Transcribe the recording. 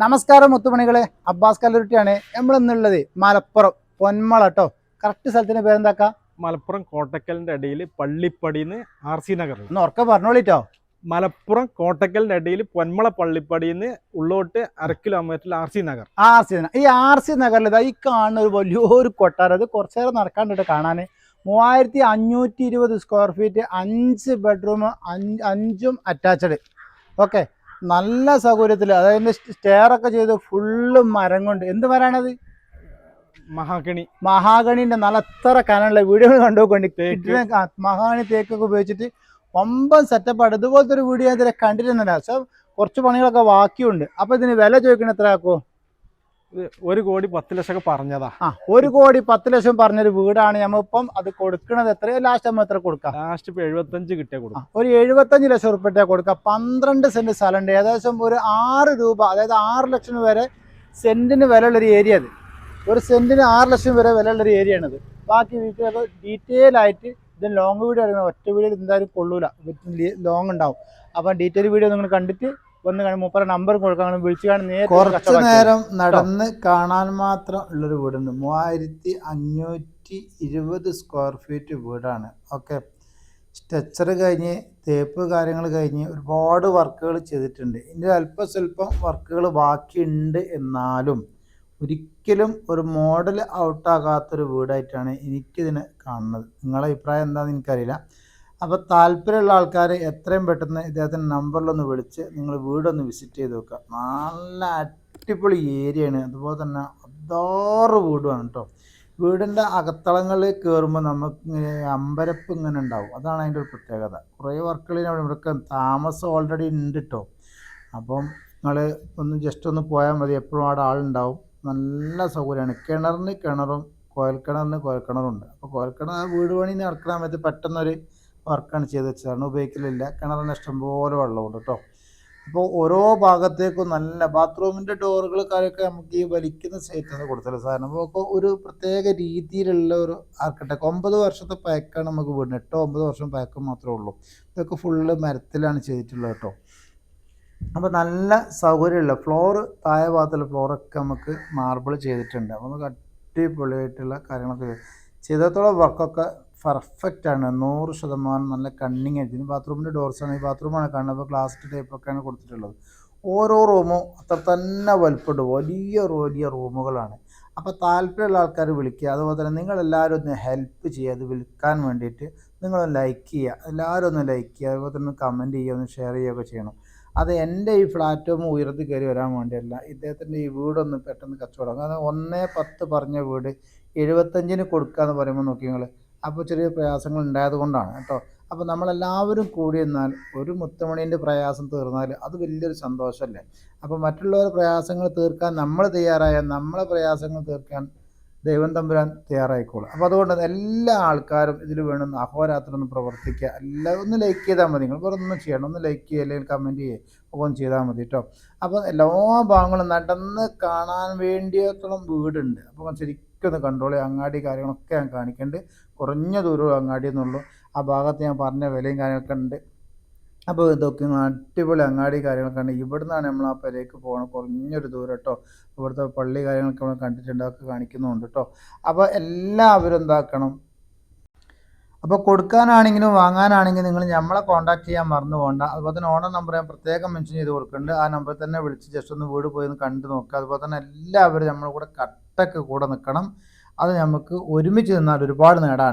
നമസ്കാരം മുത്തുമണികളെ. അബ്ബാസ് കല്ലൂരിട്ടിയാണ്. നമ്മൾ ഇന്നുള്ളത് മലപ്പുറം പൊന്മള കേട്ടോ കറക്റ്റ് സ്ഥലത്തിന്റെ പേരെന്താക്ക? മലപ്പുറം കോട്ടക്കലിന്റെ അടിയിൽ പള്ളിപ്പടിന്ന് ആർ സി നഗറിൽ. ഒന്ന് ഉറക്കെ പറഞ്ഞോളിട്ടോ. മലപ്പുറം കോട്ടക്കലിന്റെ അടിയിൽ പൊന്മള പള്ളിപ്പടിന്ന് ഉള്ളോട്ട് അര കിലോമീറ്ററിൽ R C Nagar. R C Nagar. ഈ ആർ സി നഗറിൽ ഇതാ ഈ കാണുന്ന ഒരു വലിയൊരു കൊട്ടാരം. അത് കുറച്ചു നേരം നടക്കാണ്ടിട്ട് കാണാൻ മൂവായിരത്തി അഞ്ഞൂറ്റി ഇരുപത് സ്ക്വയർ ഫീറ്റ് അഞ്ച് ബെഡ്റൂം അഞ്ചും അറ്റാച്ച്ഡ് ഓക്കെ നല്ല സൗകര്യത്തിൽ അതായത് സ്റ്റെയർ ഒക്കെ ചെയ്ത് ഫുള്ള് മരം കൊണ്ട്. എന്ത് മരാണത്? മഹാഗണി. മഹാഗണിന്റെ നല്ല അത്ര കനുള്ള കണ്ടുകൊണ്ട് തേക്ക്. മഹാഗണി തേക്കൊക്കെ ഉപയോഗിച്ചിട്ട് ഒമ്പത് സെറ്റപ്പാണ് ഇതുപോലത്തെ ഒരു വീഡിയോ ഇതിലെ കണ്ടിരുന്നില്ല. സോ കുറച്ച് പണികളൊക്കെ ബാക്കിയുണ്ട്. അപ്പൊ ഇതിന് വില ചോദിക്കണ എത്ര ആക്കോ ഒരു കോടി പത്ത് ലക്ഷം പറഞ്ഞതാ. ആ ഒരു കോടി പത്ത് ലക്ഷം പറഞ്ഞൊരു വീടാണ് നമ്മളിപ്പം അത് കൊടുക്കണത് എത്ര ലാസ്റ്റ് നമ്മൾ എത്ര കൊടുക്കാം? ലാസ്റ്റ് ഇപ്പൊ എഴുപത്തഞ്ച് കിട്ടിയ കൊടുക്കാം കൊടുക്കും. ഒരു എഴുപത്തഞ്ച് ലക്ഷം ഉറുപ്പിട്ട കൊടുക്കാം. പന്ത്രണ്ട് സെന്റ് സ്ഥലമുണ്ട്. ഏകദേശം ഒരു ആറ് രൂപ അതായത് ആറ് ലക്ഷം വരെ സെന്റിന് വിലയുള്ളൊരു ഏരിയ അത്. ഒരു സെന്റിന് ആറ് ലക്ഷം വരെ വിലയുള്ളൊരു ഏരിയ ആണിത്. ബാക്കി വീട്ടിലൊക്കെ ഡീറ്റെയിൽ ആയിട്ട് ഇത് ലോങ് വീഡിയോ ആയിരുന്നു ഒറ്റ വീഡിയോ എന്തായാലും കൊള്ളൂല. ലോങ് ഉണ്ടാവും. അപ്പം ഡീറ്റെയിൽ വീഡിയോ നിങ്ങൾ കണ്ടിട്ട് വന്ന് കാണും മൂപ്പറ നമ്പർ കൊടുക്കാൻ വിളിച്ചു കാണും കുറച്ച് നേരം നടന്ന് കാണാൻ മാത്രം ഉള്ളൊരു വീടുണ്ട്. മൂവായിരത്തി അഞ്ഞൂറ്റി ഇരുപത് സ്ക്വയർ ഫീറ്റ് വീടാണ്. ഓക്കെ സ്ട്രക്ചർ കഴിഞ്ഞ് തേപ്പ് കാര്യങ്ങൾ കഴിഞ്ഞ് ഒരുപാട് വർക്കുകൾ ചെയ്തിട്ടുണ്ട്. ഇതിന്റെ അല്പം സ്വല്പം വർക്കുകൾ ബാക്കിയുണ്ട് എന്നാലും ഒരിക്കലും ഒരു മോഡൽ ഔട്ടാകാത്തൊരു വീടായിട്ടാണ് എനിക്കിതിനെ കാണുന്നത്. നിങ്ങളുടെ അഭിപ്രായം എന്താണെന്ന് എനിക്കറിയില്ല. അപ്പോൾ താല്പര്യമുള്ള ആൾക്കാർ എത്രയും പെട്ടെന്ന് ഇദ്ദേഹത്തിന്റെ നമ്പറിലൊന്ന് വിളിച്ച് നിങ്ങൾ വീടൊന്ന് വിസിറ്റ് ചെയ്ത് നോക്കുക. നല്ല അടിപൊളി ഏരിയയാണ്. അതുപോലെ തന്നെ അതാറ് വീടുമാണ് കേട്ടോ. വീടിന്റെ അകത്തളങ്ങളിൽ കയറുമ്പോൾ നമുക്ക് ഇങ്ങനെ അമ്പരപ്പ് ഇങ്ങനെ ഉണ്ടാവും. അതാണ് അതിന്റെ ഒരു പ്രത്യേകത. കുറേ വർക്കുകളിൽ ഇവിടെ താമസം ഓൾറെഡി ഉണ്ട് കേട്ടോ. അപ്പം നിങ്ങൾ ഒന്ന് ജസ്റ്റ് ഒന്ന് പോയാൽ മതി. എപ്പോഴും അവിടെ ആളുണ്ടാവും. നല്ല സൗകര്യമാണ്. കിണറിന് കിണറും കുഴൽക്കിണറിന് കുഴൽക്കിണറുണ്ട് അപ്പോൾ കുഴൽക്കിണർ ആ വീട് പണി നടക്കുന്ന സമയത്ത് പെട്ടെന്നൊരു വർക്കാണ് ചെയ്ത് വെച്ചതാണ്. ഉപയോഗിക്കലില്ല. കിണറിന് ഇഷ്ടംപോലെ വെള്ളമുണ്ട് കേട്ടോ. അപ്പോൾ ഓരോ ഭാഗത്തേക്കും നല്ല ബാത്റൂമിന്റെ ഡോറുകൾ കാര്യമൊക്കെ നമുക്ക് ഈ വലിക്കുന്ന സൈറ്റാണ് കൊടുത്തത്. സാധനം അപ്പോൾ ഒരു പ്രത്യേക രീതിയിലുള്ള ഒരു ആർക്കിടെക്ട് ഒമ്പത് വർഷത്തെ പാക്കാണ് നമുക്ക് വീടിന്. എട്ടോ ഒമ്പത് വർഷം പാക്ക് മാത്രമേ ഉള്ളൂ. ഇതൊക്കെ ഫുള്ള് മരത്തിലാണ് ചെയ്തിട്ടുള്ളത് കേട്ടോ. അപ്പോൾ നല്ല സൗകര്യമുള്ള ഫ്ലോറ് താഴെ ഭാഗത്തുള്ള ഫ്ലോറൊക്കെ നമുക്ക് മാർബിൾ ചെയ്തിട്ടുണ്ട്. അപ്പോൾ നമുക്ക് അടിപൊളിയായിട്ടുള്ള കാര്യങ്ങളൊക്കെ ചെയ്തു. ചെയ്തത്തോളം വർക്കൊക്കെ പെർഫെക്റ്റ് ആണ്. നൂറ് ശതമാനം നല്ല കണ്ണിങ് ആയിട്ട് ഇതിന് ബാത്റൂമിന്റെ ഡോർസാണ് ഈ ബാത്റൂമാണ് കാണുന്നത്. അപ്പോൾ ഗ്ലാസ് ടൈപ്പൊക്കെയാണ് കൊടുത്തിട്ടുള്ളത്. ഓരോ റൂമും അത്ര തന്നെ വലുപ്പമുണ്ട്. വലിയ വലിയ റൂമുകളാണ് അപ്പോൾ താല്പര്യമുള്ള ആൾക്കാർ വിളിക്കുക. അതുപോലെ തന്നെ നിങ്ങളെല്ലാവരും ഒന്ന് ഹെൽപ്പ് ചെയ്യുക. അത് വിൽക്കാൻ വേണ്ടിയിട്ട് നിങ്ങളൊന്ന് ലൈക്ക് ചെയ്യുക. എല്ലാവരും ഒന്ന് ലൈക്ക് ചെയ്യുക. അതുപോലെ തന്നെ കമന്റ് ചെയ്യുക. ഒന്ന് ഷെയർ ചെയ്യുകയൊക്കെ ചെയ്യണം. അത് എന്റെ ഈ പ്ലാറ്റ്ഫോം ഉയർത്തി കയറി വരാൻ വേണ്ടിയല്ല. ഇദ്ദേഹത്തിന്റെ ഈ വീടൊന്ന് പെട്ടെന്ന് കച്ചവടം. കാരണം ഒന്നേ പത്ത് പറഞ്ഞ വീട് എഴുപത്തഞ്ചിന് കൊടുക്കുക എന്ന് പറയുമ്പോൾ നോക്കി നിങ്ങൾ അപ്പോൾ ചെറിയ പ്രയാസങ്ങൾ ഉണ്ടായത് കൊണ്ടാണ് കേട്ടോ. അപ്പോൾ നമ്മളെല്ലാവരും കൂടി എന്നാൽ ഒരു മുത്തമണീന്റെ പ്രയാസം തീർന്നാൽ അത് വലിയൊരു സന്തോഷമല്ലേ? അപ്പോൾ മറ്റുള്ളവരുടെ പ്രയാസങ്ങൾ തീർക്കാൻ നമ്മൾ തയ്യാറായാൽ നമ്മളെ പ്രയാസങ്ങൾ തീർക്കാൻ ദൈവം തമ്പുരാൻ തയ്യാറായിക്കോളും. അപ്പോൾ അതുകൊണ്ട് എല്ലാ ആൾക്കാരും ഇതിൽ വേണം അഹോരാത്രം ഒന്ന് പ്രവർത്തിക്കുക. എല്ലാവരും ഒന്ന് ലൈക്ക് ചെയ്താൽ മതി. നിങ്ങൾ വേറെ ഒന്നും ചെയ്യണം ഒന്ന് ലൈക്ക് ചെയ്യുക അല്ലെങ്കിൽ കമന്റ് ചെയ്യുക ഒക്കെ ഒന്ന് ചെയ്താൽ മതി കേട്ടോ. അപ്പോൾ എല്ലാ ഭാഗങ്ങളും നടന്ന് കാണാൻ വേണ്ടിയത്തോളം വീടുണ്ട്. അപ്പോൾ ശരിക്കും ഒന്ന് കൺട്രോൾ ചെയ്യുക അങ്ങാടി കാര്യങ്ങളൊക്കെ ഞാൻ കാണിക്കേണ്ടത് കുറഞ്ഞ ദൂരം അങ്ങാടി എന്നുള്ളൂ ആ ഭാഗത്ത് ഞാൻ പറഞ്ഞ വിലയും കാര്യങ്ങളൊക്കെ ഉണ്ട്. അപ്പോൾ ഇതൊക്കെ അടിപൊളി അങ്ങാടി കാര്യങ്ങളൊക്കെ ഉണ്ട്. ഇവിടെ നിന്നാണ് നമ്മൾ ആ പെരേക്ക് പോകണം കുറഞ്ഞൊരു ദൂരം കേട്ടോ. ഇവിടുത്തെ പള്ളി കാര്യങ്ങളൊക്കെ നമ്മൾ കണ്ടിട്ടുണ്ട്. അതൊക്കെ കാണിക്കുന്നുണ്ട് കേട്ടോ. അപ്പോൾ എല്ലാവരും എന്താക്കണം? അപ്പോൾ കൊടുക്കാനാണെങ്കിലും വാങ്ങാനാണെങ്കിലും നിങ്ങൾ നമ്മളെ കോൺടാക്ട് ചെയ്യാൻ മറന്നു പോകണ്ട. അതുപോലെ തന്നെ ഓണർ നമ്പർ ഞാൻ പ്രത്യേകം മെൻഷൻ ചെയ്ത് കൊടുക്കുന്നുണ്ട്. ആ നമ്പറിൽ തന്നെ വിളിച്ച് ജസ്റ്റ് ഒന്ന് വീട് പോയി ഒന്ന് കണ്ടു നോക്കുക അതുപോലെ തന്നെ എല്ലാവരും നമ്മളെ കൂടെ കട്ടക്ക് കൂടെ നിൽക്കണം അത് നമുക്ക് ഒരുമിച്ച് നിന്നാൽ ഒരുപാട് നേടാൻ